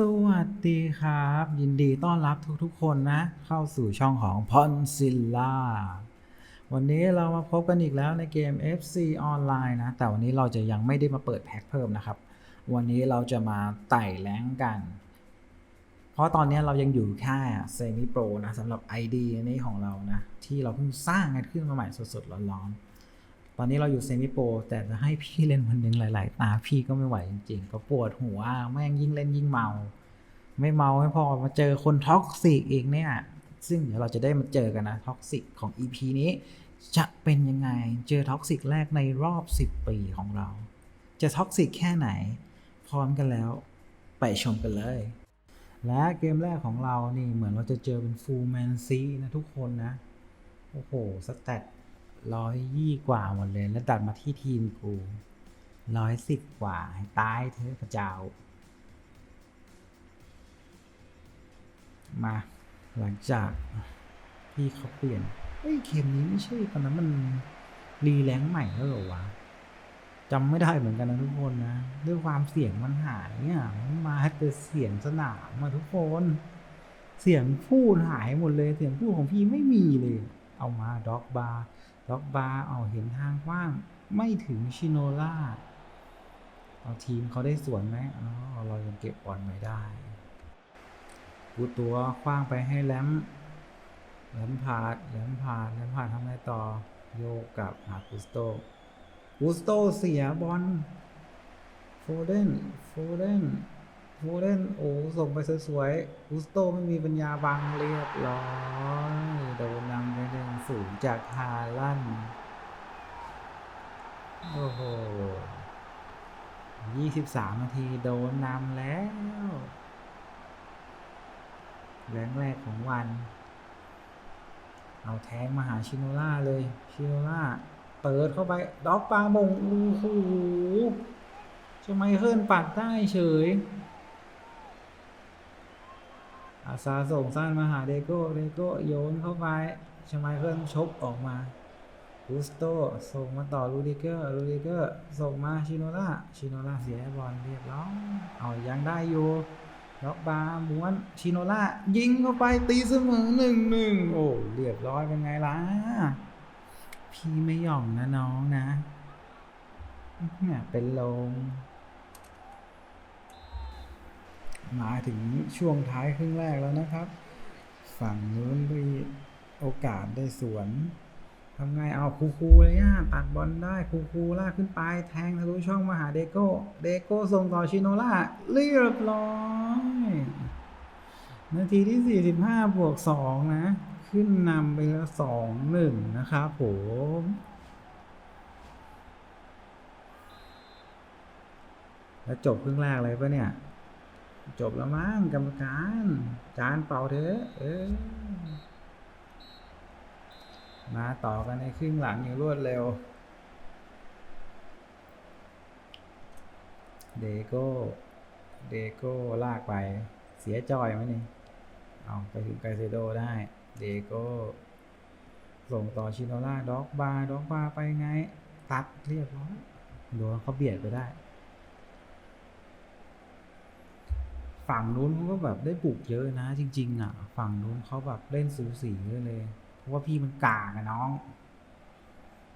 สวัสดีครับ ยินดีต้อนรับทุกๆ คนนะ เข้าสู่ช่องของพอนซิลล่าวันนี้เรามาพบกันอีกแล้วในเกม FC ออนไลน์นะ แต่วันนี้เราจะยังไม่ได้มาเปิดแพ็คเพิ่มนะครับ วันนี้เราจะมาไต่แรงกัน เพราะตอนนี้เรายังอยู่แค่เซมิโปรนะสำหรับ ID นี้ของเรานะ ที่เราเพิ่งสร้างกันขึ้นมาใหม่สดๆร้อนๆ ตอนนี้เราอยู่เซมิโปรแต่จะให้พี่เล่นวันหนึ่งหลาย ๆ ตาพี่ก็ไม่ไหวจริงๆก็ปวดหัวแม่งยิ่งเล่นยิ่งเมา ไม่เมาไม่พอมาเจอคนท็อกซิกอีกเนี่ย ซึ่งเดี๋ยวเราจะได้มาเจอกันนะท็อกซิกของ EP นี้ จะเป็นยังไงเจอท็อกซิกแรกในรอบ 10 ปีของเรา จะท็อกซิกแค่ไหน พร้อมกันแล้วไปชมกันเลย และเกมแรกของเรานี่เหมือนเราจะเจอเป็นฟูลแมนซีนะทุกคนนะโอ้โหสแตท ร้อยยี่กว่าหมดเลย แล้วดัดมาที่ทีมกูร้อยสิบกว่าให้ตายเธอะพระเจ้า มาหลังจากที่เขาเปลี่ยนเฮ้ยเกมนี้ไม่ใช่ตอนนั้นมันรีแรงใหม่แล้วเหรอวะจำไม่ได้เหมือนกันนะทุกคนนะด้วยความเสียงมันหายเนี่ยมันมาแต่เสียงสนามมาทุกคนเสียงพูดหายหมดเลย เสียงพูดของพี่ไม่มีเลย เอามาด็อกบาร์ ด็อกบาร์เอาเห็นทางกว้าง ไม่ถึงชิโนล่าเอาทีมเขาได้สวนไหมอ๋อเรายังเก็บบอลไม่ได้กูตัวคว้างไปให้แลมแลมพาดแลมพาดแลมพาดทำไงต่อ โยกกับหากุสโตกุสโตเสียบอลโฟเดนโฟเดนโฟเดนโอ้ส่งไปสวยๆกุสโตไม่มีปัญญาบังเรียบร้อยโดนนำไปหนึ่ง ศูนย์จากฮาลันโอ้โหยี่สิบสามนาทีโดนนำแล้วแรงแรกของวัน เอาแทงมาหาชิโนล่าเลย ชิโนล่าเปิดเข้าไป ด็อกปลามงโอ้โหจะไม่เคิลปัดได้เฉย อาซาส่งสั้นมาหาเดโก้ เดโก้โยนเข้าไป ชไมเคิลชกออกมากุสโตส่งมาต่อลูดิเกอร์ลูดิเกอร์ส่งมาชิโนล่าชิโนล่าเสียบอลเรียบร้อยเอายังได้อยู่ล็อกบาร์ม้วนชิโนล่ายิงเข้าไปตีเสมอหนึ่งหนึ่งโอ้เรียบร้อยเป็นไงล่ะ พี่ไม่หย่องนะน้องนะเนี่ยเป็นลมมาถึงช่วงท้ายครึ่งแรกแล้วนะครับ ฝั่งนู้นมีโอกาสได้สวนทำไงเอาคูคูเลยอะตัดบอลได้คูคูลากขึ้นไป แทงทะลุช่องมาหาเดโก้ เดโก้ส่งต่อชิโนล่าเรียบร้อยนาทีที่ 45 บวก 2 นะ ขึ้นนำไปแล้ว2 1 นะครับผมแล้วจบครึ่งแรกเลยปะเนี่ย จบแล้วมั้งกรรมการ จานเป่าเถอะเออ มาต่อกันในครึ่งหลังอย่างรวดเร็ว เดโก้ เดโก้ลากไปเสียจอยไหมนี่ เอาไปถึงไกเซโดได้ เดโก้ ส่งต่อชินโนล่าด็อกบาร์ด็อกบาร์ไปไง ตัดเรียบร้อยโดนเขาเบียดไปได้ ฝั่งนู้นเขาก็แบบได้ปลูกเยอะนะ จริง ๆ อะ ฝั่งนู้นเขาแบบเล่นสูสีเลย ราะว่าพี่มันกลางอะน้อง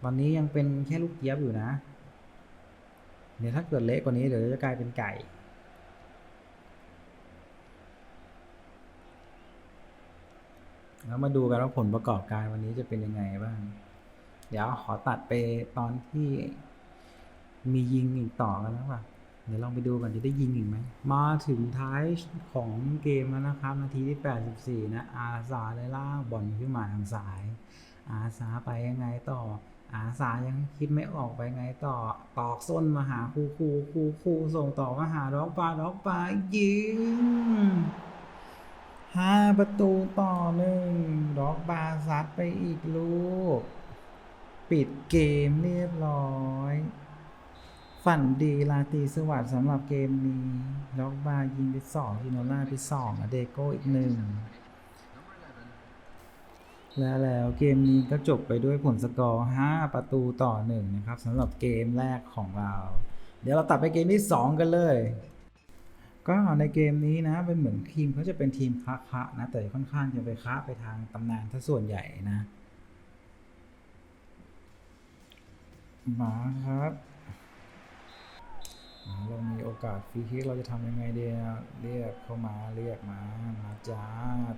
ตอนนี้ยังเป็นแค่ลูกเจี๊ยบอยู่นะ เดี๋ยวถ้าเกิดเละกว่านี้เดี๋ยวจะกลายเป็นไก่แล้วมาดูกันว่าผลประกอบการวันนี้จะเป็นยังไงบ้าง เดี๋ยวขอตัดไปตอนที่มียิงอีกต่อกันแล้วป่ะ เดี๋ยวลองไปดูก่อนจะได้ยิงอีกไหม มาถึงท้ายของเกมแล้วนะครับ นาทีที่ 84 นะ อาสาได้ล่าบอลขึ้นมาทางซ้าย อาสาไปยังไงต่อ อาสายังคิดไม่ออกไปไงต่อ ตอกส้นมาหาคูคูคูคูส่งต่อมาหาด็อกปลาด็อกปลายิงห้าประตูต่อหนึ่งด็อกบาซัดไปอีกลูก ปิดเกมเรียบร้อย ฝันดีลาตรีสวัสดิ์สำหรับเกมนี้ด็อกบาร์ยิงไปสองฮินโนล่าไปสองอเดโก้อีกหนึ่งและแล้วเกมนี้ก็จบไปด้วยผลสกอร์ 5 ประตูต่อ 1 นะครับสำหรับเกมแรกของเรา เดี๋ยวเราตัดไปเกมที่ 2 กันเลย ก็ในเกมนี้นะเป็นเหมือนทีมเขาจะเป็นทีมคะคะนะ แต่ค่อนข้างจะไปคะไปทางตำนานถ้าส่วนใหญ่นะ มาครับ เรามีโอกาสฟรีคิกเราจะทำยังไงเดีอะเรียกเข้ามาเรียกมามาจ้า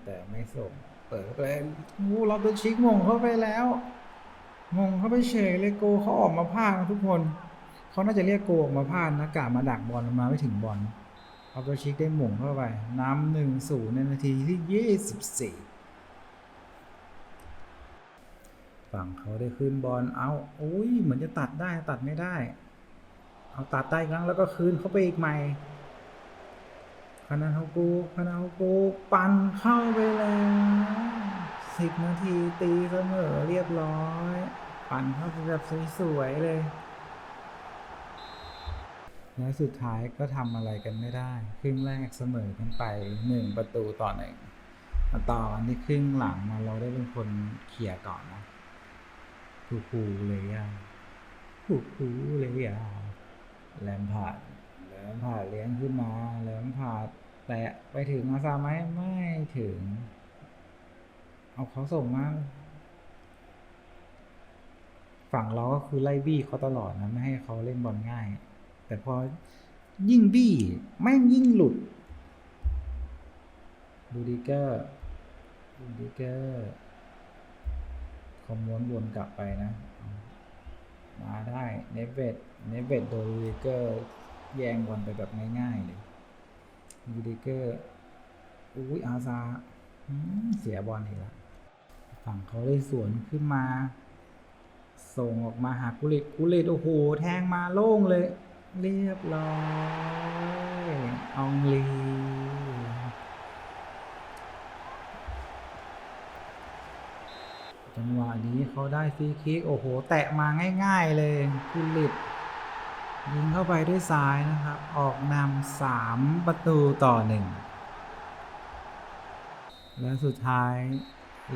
แต่ไม่ส่ง เปิดเข้าไปอู้เราตัวชิกมงเข้าไปแล้วมงเข้าไปเฉยเลยโกเขาออกมาพลาดทุกคนเขาน่าจะเรียกโกออกมาพลาดนะกะมาดักบอลมาไม่ถึงบอลเอาตัวชิกได้มงเข้าไปน้ำหนึ่งศูนย์ในนาทีที่ยี่สิบสี่ฝั่งเขาได้ขึ้นบอลเอาอุ้ยเหมือนจะตัดได้ตัดไม่ได้ เอาตัดได้อีกครั้งแล้วก็คืนเข้าไปอีกใหม่คณะเฮกูคณะเฮกูปั่นเข้าไปแล้วสิบนาทีตีเสมอเรียบร้อย ปั่นเข้าไปแบบสวยๆเลยและสุดท้ายก็ทำอะไรกันไม่ได้ ครึ่งแรกเสมอกันไปหนึ่งประตูต่อหนึ่งมาต่ออันที่ครึ่งหลังมาเราได้เป็นคนเขี่ยร์ก่อนนะคูคูเลยอะคูคูเลยอะ แลมผาดแลมผาดเลี้ยงขึ้นมาแลมผาดแตะไปถึงอาซาไหมไม่ถึง เอาเขาส่งมาฝั่งเราก็คือไล่บี้เขาตลอดนะ ไม่ให้เขาเล่นบอลง่าย แต่พอยิ่งบี้แม่งยิ่งหลุดดูดิเกอร์ดูดิเกอร์คอมมวนวนกลับไปนะ มาได้เนเวตเนเวตโดนลูดิเกอร์แย่งบอลไปแบบง่ายๆเลยลูดิเกอร์อุ้ยอาซาเสียบอลอีกแล้วฝั่งเขาเลยสวนขึ้นมา ส่งออกมาหากุลิตกุลิตโอ้โหแทงมาโล่งเลย เรียบร้อยอองลี จังหวะนี้เขาได้ฟรีคิก โอ้โห แตะมาง่ายๆเลยกุลิตยิงเข้าไปด้วยซ้ายนะครับ ออกนำสามประตูต่อหนึ่งและสุดท้าย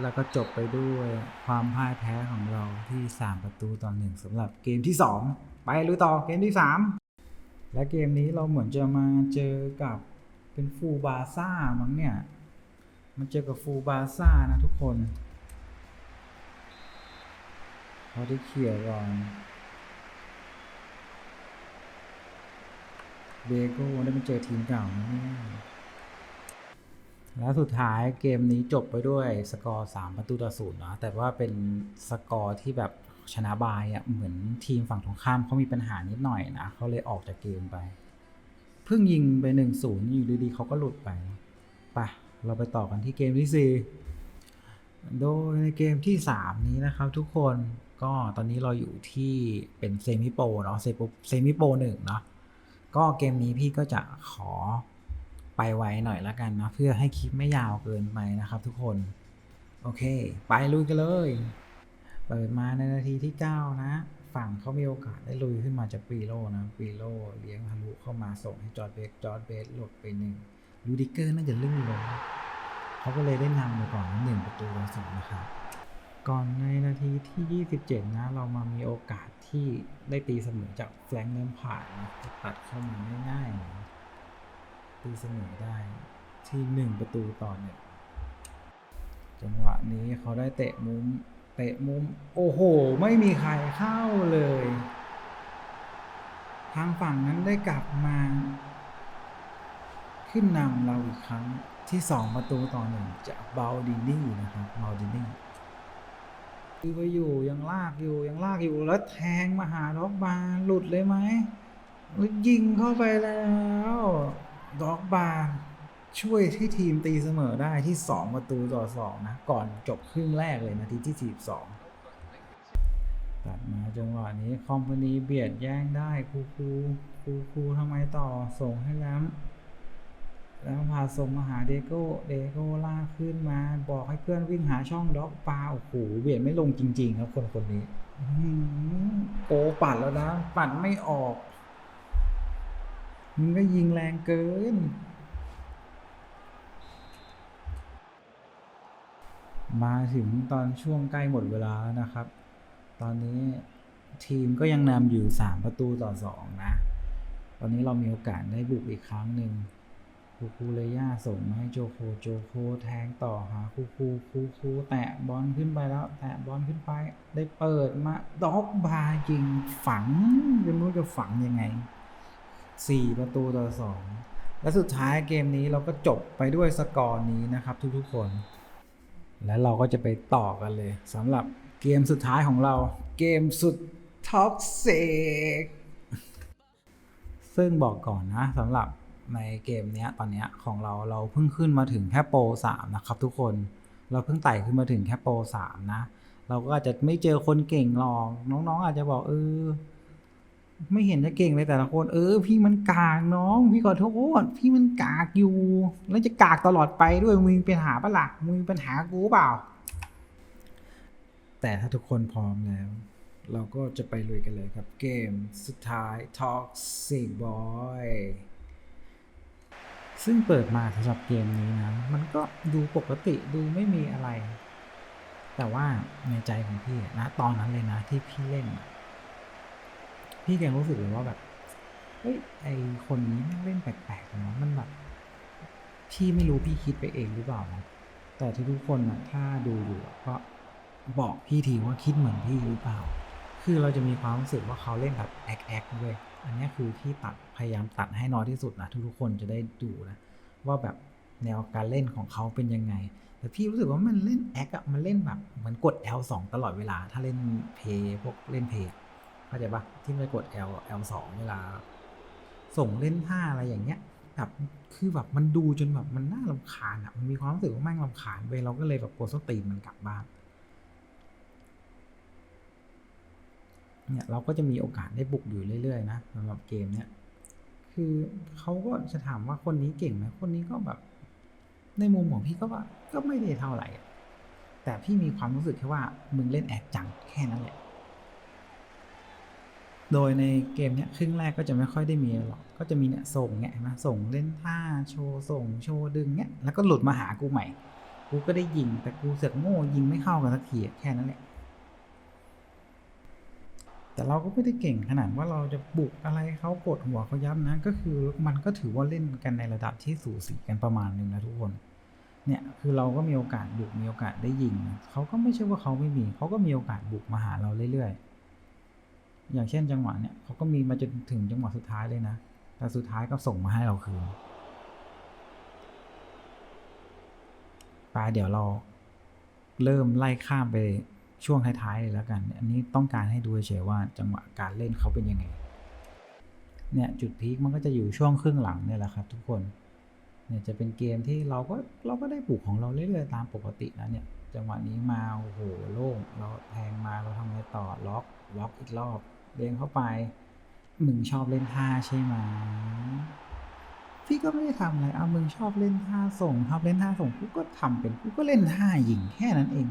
แล้วก็จบไปด้วยความพ่ายแพ้ของเราที่ 3 ประตูต่อหนึ่งสำหรับเกมที่ 2 ไปลุยต่อเกมที่ 3 และเกมนี้เราเหมือนจะมาเจอกับเป็นฟูบาซ่ามั้งเนี่ย มันเจอกับฟูบาซ่านะทุกคน เขาได้เขี่ยร์ก่อนเบโก้ได้มาเจอทีมเก่าแล้วสุดท้ายเกมนี้จบไปด้วยสกอร์3ประตูต่อศูนย์นะแต่ว่าเป็นสกอร์ที่แบบชนะบายอะ่ะเหมือนทีมฝั่งตรงข้ามเขามีปัญหานิดหน่อยนะเขาเลยออกจากเกมไป เพิ่งยิงไป1-0อยู่ดีๆเขาก็หลุดไปไปะเราไปต่อกันที่เกมที่4 โดยในเกมที่ 3 นี้นะครับทุกคนก็ตอนนี้เราอยู่ที่เป็นเซมิโปรเนาะเซมิโปรหนึ่งเนาะก็เกมนี้พี่ก็จะขอไปไวหน่อยละกันนะเพื่อให้คลิปไม่ยาวเกินไปนะครับทุกคน โอเค ไปลุยกันเลย เปิดมาในนาทีที่ 9 นะ ฝั่งเขามีโอกาสได้ลุยขึ้นมาจากปีโลนะปีโลเลี้ยงทะลุเข้ามาส่งให้จอร์ดเบสจอร์ดเบสหลดไปหนึ่งลูดิเกอร์น่าจะลื่นลง เขาก็เลยได้นำไปก่อนหนึ่งประตูต่อศูนย์นะครับ ก่อนในนาทีที่ 27 นะ เรามามีโอกาสที่ได้ตีเสมอจากแฟรงค์เริ่มผ่านตัดเข้ามาง่ายๆนะตีเสมอได้ที่ 1 ประตูต่อหนึ่งจังหวะนี้เขาได้เตะมุมเตะมุม โอ้โห ไม่มีใครเข้าเลย ทางฝั่งนั้นได้กลับมา ขึ้นนำเราอีกครั้ง ที่ 2 ประตูต่อหนึ่งจากบาลดินนี่นะครับเบาลดินนี่คือไปอยู่ยังลากอยู่ยังลากอยู่แล้วแทงมาหาด็อกบาหลุดเลยไหมยิงเข้าไปแล้วด็อกบาร์ช่วยให้ทีมตีเสมอได้ที่ 2 ประตูต่อ 2 นะ ก่อนจบครึ่งแรกเลยนาทีที่ 42 ตัดมาจังหวะนี้คอมพานีเบียดแย่งได้ คูคูคูคูทำไมต่อส่งให้แล้ว แล้วพาส่งมาหาเดโก้เดโก้ลากขึ้นมาบอกให้เพื่อนวิ่งหาช่องด็อกปลาโอ้โหเบียดไม่ลงจริง ๆ ครับคนคนนี้อื้อหือโกปัดแล้วนะ ปัดไม่ออกมึงก็ยิงแรงเกิน มาถึงตอนช่วงใกล้หมดเวลาแล้วนะครับ ตอนนี้ทีมก็ยังนำอยู่ 3 ประตูต่อ 2 นะ ตอนนี้เรามีโอกาสได้บุกอีกครั้งหนึ่ง คูคูเลย่าส่งมาให้โจโคโจโคแทงต่อหาคูคูคูคูแตะบอลขึ้นไปแล้ว แตะบอลขึ้นไป ได้เปิดมาด็อกบาร์ยิงฝังจะไม่รู้จะฝังยังไงสี่ประตูต่อสองและสุดท้ายเกมนี้เราก็จบไปด้วยสกอร์นี้นะครับทุกๆคน และเราก็จะไปต่อกันเลยสำหรับเกมสุดท้ายของเราเกมสุดท็อกซิกซึ่งบอกก่อนนะสำหรับ ในเกมเนี้ยตอนเนี้ยของเราเราเพิ่งขึ้นมาถึงแค่โปรสามนะครับทุกคนเราเพิ่งไต่ขึ้นมาถึงแค่โปรสามนะ เราก็อาจจะไม่เจอคนเก่งหรอกน้องๆ อาจจะบอกเออไม่เห็นจะเก่งเลยแต่ละคน เออ พี่มันกากน้อง พี่ขอโทษพี่มันกากอยู่ แล้วจะกากตลอดไปด้วยมึงมีปัญหาปะล่ะมึงมีปัญหากูเปล่า แต่ถ้าทุกคนพร้อมแล้ว เราก็จะไปลุยกันเลยครับเกมสุดท้าย Toxic Boy ซึ่งเปิดมาสำหรับเกมนี้นะ มันก็ดูปกติดูไม่มีอะไร แต่ว่าในใจของพี่นะตอนนั้นเลยนะที่พี่เล่น พี่ยังรู้สึกเลยว่าแบบ เฮ้ยไอคนนี้ม่งเล่นแปลกๆเนาะมันแบบ พี่ไม่รู้พี่คิดไปเองหรือเปล่านะแต่ทุกๆคนนะถ้าดูอยู่ก็บอกพี่ทีว่าคิดเหมือนพี่หรือเปล่า คือเราจะมีความรู้สึกว่าเขาเล่นแบบแอคแอคด้วย อันนี้คือพี่ตัดพยายามตัดให้น้อยที่สุดนะทุกๆคนจะได้ดูนะว่าแบบแนวการเล่นของเขาเป็นยังไง แต่พี่รู้สึกว่ามันเล่นแอคอะมันเล่นแบบเหมือนกด L2 ตลอดเวลา ถ้าเล่นเพย์พวกเล่นเพย์เข้าใจปะที่ไม่กด L L2 เวลา ส่งเล่นท่าอะไรอย่างเงี้ยแบบคือแบบมันดูจนแบบมันน่ารำคาญอะมันมีความรู้สึกว่าแม่งรำคาญเว้ยเราก็เลยแบบกดสตีนมันกลับบ้าน เนี่ยเราก็จะมีโอกาสได้บุกอยู่เรื่อยๆนะสำหรับเกมเนี้ยคือเขาก็จะถามว่าคนนี้เก่งไหมคนนี้ก็แบบ ในมุมของพี่ก็ว่าก็ไม่ได้เท่าไหร่แต่พี่มีความรู้สึกแค่ว่ามึงเล่นแอคจังแค่นั้นแหละโดยในเกมเนี้ยครึ่งแรกก็จะไม่ค่อยได้มีหรอก ก็จะมีเนี่ยส่งเนี่ยเห็นไหมส่งเล่นท่าโชว์ส่งโชว์ดึงเนี่ยแล้วก็หลุดมาหากูใหม่ กูก็ได้ยิงแต่กูเสือกโง่ยิงไม่เข้ากันสักทีแค่นั้นแหละ แต่เราก็ไม่ได้เก่งขนาดว่าเราจะบุกอะไรเขากดหัวเขาย้ำนะก็คือมันก็ถือว่าเล่นกันในระดับที่สูสีกันประมาณหนึ่งนะทุกคนเนี่ยคือเราก็มีโอกาสบุกมีโอกาสได้ยิงเขาก็ไม่ใช่ว่าเขาไม่มีเขาก็มีโอกาสบุกมาหาเราเรื่อยๆ อย่างเช่นจังหวะเนี่ยเขาก็มีมาจนถึงจังหวะสุดท้ายเลยนะ แต่สุดท้ายก็ส่งมาให้เราคืนไปเดี๋ยวเราเริ่มไล่ข้ามไป ช่วงท้ายๆเลยแล้วกัน อันนี้ต้องการให้ดูเฉยว่าจังหวะการเล่นเขาเป็นยังไง เนี่ยจุดพีคมันก็จะอยู่ช่วงครึ่งหลังเนี่ยแหละครับ ทุกคน เนี่ยจะเป็นเกมที่เราก็เราก็ได้ปลูกของเราเรื่อยๆตามปกตินะเนี่ย จังหวะนี้มาโอ้โหโล่งเราแทงมาเราทำอะไงต่อล็อกล็อกอีกรอบเด้งเข้าไปมึงชอบเล่นท่าใช่ไหมพี่ก็ไม่ได้ทำอะไรเอามึงชอบเล่นท่าส่งชอบเล่นท่าส่งกูก็ทำเป็นกูก็เล่นท่ายิงแค่นั้นเอง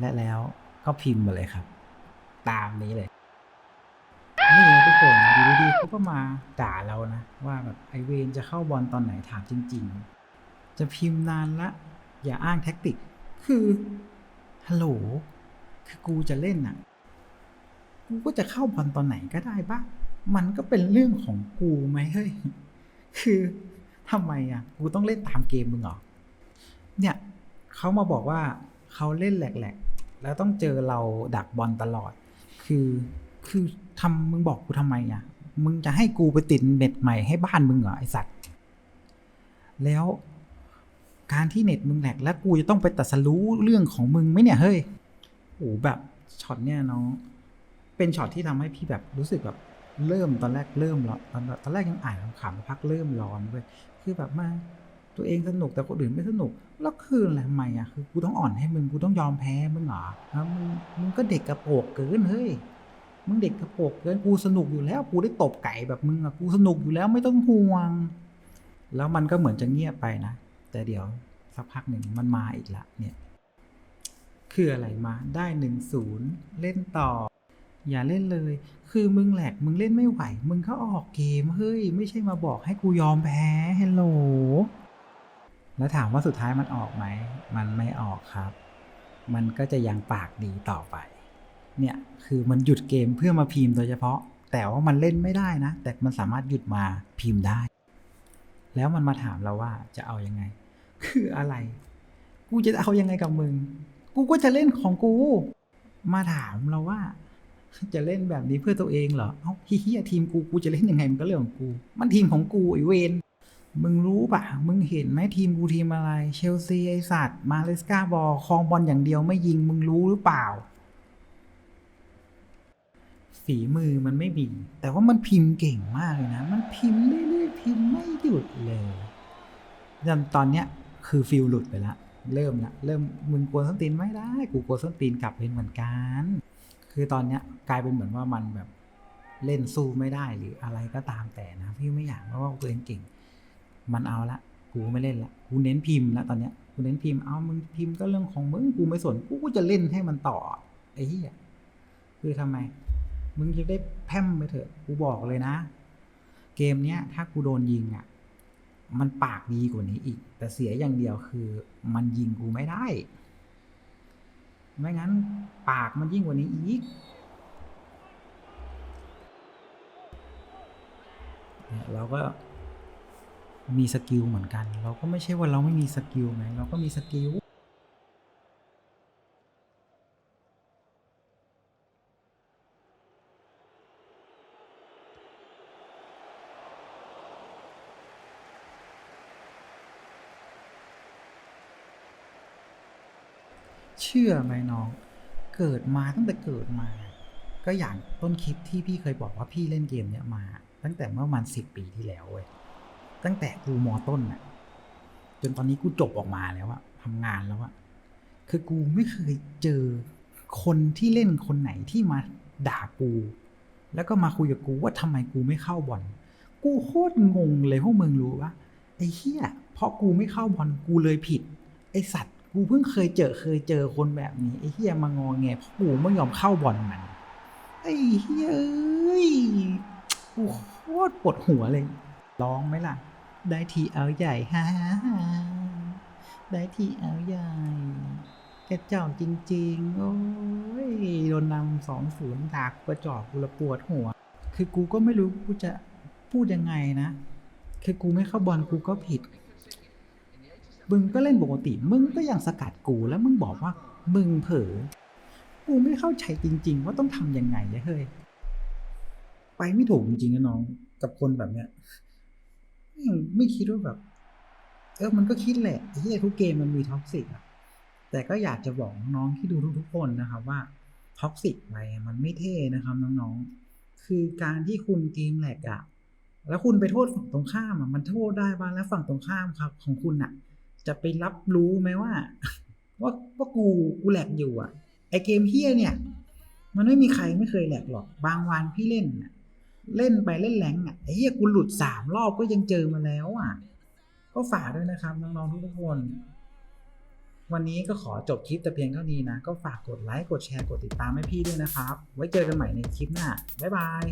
และแล้วก็พิมพ์มาเลยครับ ตามนี้เลย นี่ทุกคนอยู่ดีๆเขาก็มาด่าเรานะ ว่าแบบไอเวนจะเข้าบอลตอนไหนถามจริง ๆ จะพิมพ์นานละ อย่าอ้างแท็กติก คือฮัลโหลคือกูจะเล่นอะ กูก็จะเข้าบอลตอนไหนก็ได้ปะมันก็เป็นเรื่องของกูไหมเฮ้ย คือทำไมอะ กูต้องเล่นตามเกมมึงเหรอ เนี่ยเขามาบอกว่าเขาเล่นแหลกๆ แล้วต้องเจอเราดักบอลตลอด คือคือทำมึงบอกกูทำไมอะมึงจะให้กูไปติดเน็ตใหม่ให้บ้านมึงเหรอไอสัตว์ แล้วการที่เน็ตมึงแหลกแล้วกูจะต้องไปตัดสรู้เรื่องของมึงไหมเนี่ยเฮ้ยโอ้แบบช็อตเนี่ยน้องเป็นช็อตที่ทำให้พี่แบบรู้สึกแบบเริ่มตอนแรกเริ่มร้อนตอนตอนแรกยังอ่านขำๆพักเริ่มร้อนเว้ยคือแบบมาตัวเองสนุกแต่คนอื่นไม่สนุก แล้วคืออะไรทำไมอะคือกูต้องอ่อนให้มึงกูต้องยอมแพ้มึงเหรอฮะมึงมึงก็เด็กกระโปรงเกินเฮ้ยมึงเด็กกระโปรงเกินกูสนุกอยู่แล้วกูได้ตบไก่แบบมึงอะกูสนุกอยู่แล้วไม่ต้องห่วง แล้วมันก็เหมือนจะเงียบไปนะแต่เดี๋ยวสักพักหนึ่งมันมาอีกละเนี่ยคืออะไรมาได้หนึ่งศูนย์เล่นต่อ อย่าเล่นเลย คือมึงแหลกมึงเล่นไม่ไหว มึงก็ออกเกมเฮ้ยไม่ใช่มาบอกให้กูยอมแพ้ฮัลโหล แล้วถามว่าสุดท้ายมันออกไหม มันไม่ออกครับ มันก็จะยังปากดีต่อไป เนี่ยคือมันหยุดเกมเพื่อมาพิมพ์โดยเฉพาะ แต่ว่ามันเล่นไม่ได้นะ แต่มันสามารถหยุดมาพิมพ์ได้ แล้วมันมาถามเราว่าจะเอายังไง คืออะไร กูจะเอายังไงกับมึง กูก็จะเล่นของกู มาถามเราว่า จะเล่นแบบนี้เพื่อตัวเองเหรอ เอ้าเฮียทีมกู กูจะเล่นยังไงมันก็เรื่องของกู มันทีมของกูไอเวน มึงรู้ปะมึงเห็นไหมทีมกูทีมอะไร เชลซีไอสัตว์ มาเลสกาบอลคลองบอลอย่างเดียวไม่ยิงมึงรู้หรือเปล่า ฝีมือมันไม่มี แต่ว่ามันพิมพ์เก่งมากเลยนะ มันพิมพ์เรื่อยๆพิมพ์ไม่หยุดเลยจนตอนเนี้ยคือฟิลหลุดไปละเริ่มละเริ่มมึงกลัวส้นตีนไม่ได้ กูกลัวส้นตีนกลับเป็นเหมือนกัน คือตอนเนี้ยกลายเป็นเหมือนว่ามันแบบเล่นสู้ไม่ได้หรืออะไรก็ตามแต่นะ พี่ไม่อยากเพราะว่าตัวเองเก่ง มันเอาละกูไม่เล่นละกูเน้นพิมพ์ละตอนเนี้ยกูเน้นพิมพ์เอามึงพิมพ์ก็เรื่องของมึงกูไม่สนกูก็จะเล่นให้มันต่อไอ้เหี้ยคือทำไม มึงจะได้แพมไปเถอะกูบอกเลยนะ เกมเนี้ย ถ้ากูโดนยิงอะ มันปากดีกว่านี้อีก แต่เสียอย่างเดียวคือ มันยิงกูไม่ได้ ไม่งั้น ปากมันยิ่งกว่านี้อีกเนี่ยเราก็ มีสกิลเหมือนกัน เราก็ไม่ใช่ว่าเราไม่มีสกิลไงเราก็มีสกิลเชื่อไหมน้อง เกิดมาตั้งแต่เกิดมา ก็อย่างต้นคลิปที่พี่เคยบอกว่าพี่เล่นเกมเนี้ยมา ตั้งแต่เมื่อมาณสิบปีที่แล้วเว้ย ตั้งแต่กูมอต้นน่ะจนตอนนี้กูจบออกมาแล้วอะทำงานแล้วอะคือกูไม่เคยเจอคนที่เล่นคนไหนที่มาด่ากู แล้วก็มาคุยกับกูว่าทำไมกูไม่เข้าบอลกูโคตรงงเลยพวกมึงรู้ปะไอ้เหี้ยเพราะกูไม่เข้าบอลกูเลยผิด ไอสัตว์ กูเพิ่งเคยเจอเคยเจอคนแบบนี้ไอ้เฮียมางอแงเพราะกูไม่ยอมเข้าบอลมันไอ้เฮียเอ้ยกูโคตรปวดหัวเลย ร้องไหมล่ะ ได้ทีเอาใหญ่ฮ่าได้ทีเอาใหญ่กระจอกจริง ๆ โอ้ยโดนนำสองศูนย์ดากกระจอกกูละปวดหัว คือกูก็ไม่รู้กูจะพูดยังไงนะ คือกูไม่เข้าบอลกูก็ผิด มึงก็เล่นปกติ มึงก็ยังสกัดกูแล้วมึงบอกว่า มึงเผลอ กูไม่เข้าใจจริง ๆ ว่าต้องทำยังไงเลยเฮ้ย ไปไม่ถูกจริงๆนะน้อง กับคนแบบเนี้ย ไม่คิดว่าแบบ เออมันก็คิดแหละไอ้เหี้ทุกเกมมันมีท็อกซิกอะแต่ก็อยากจะบอกน้องที่ดูทุกๆคนนะครับว่าท็อกซิกไปมันไม่เท่นะครับน้องๆ คือการที่คุณเกมแหลกอะแล้วคุณไปโทษฝั่งตรงข้ามอะมันโทษได้บ้างแล้วฝั่งตรงข้ามครับ ของคุณอะจะไปรับรู้ไหมว่า ว่าว่ากูกูแหลกอยู่อะไอเกมเฮียเนี่ย มันไม่มีใครไม่เคยแหลกหรอกบางวันพี่เล่นน่ะ เล่นไปเล่นแรงอะไอ้เหี้ยกูหลุดสามรอบก็ยังเจอมาแล้วอะ ก็ฝากด้วยนะครับน้องๆทุกๆคน วันนี้ก็ขอจบคลิปแต่เพียงเท่านี้นะ ก็ฝากกดไลค์กดแชร์กดติดตามให้พี่ด้วยนะครับ ไว้เจอกันใหม่ในคลิปหน้าบ๊ายบาย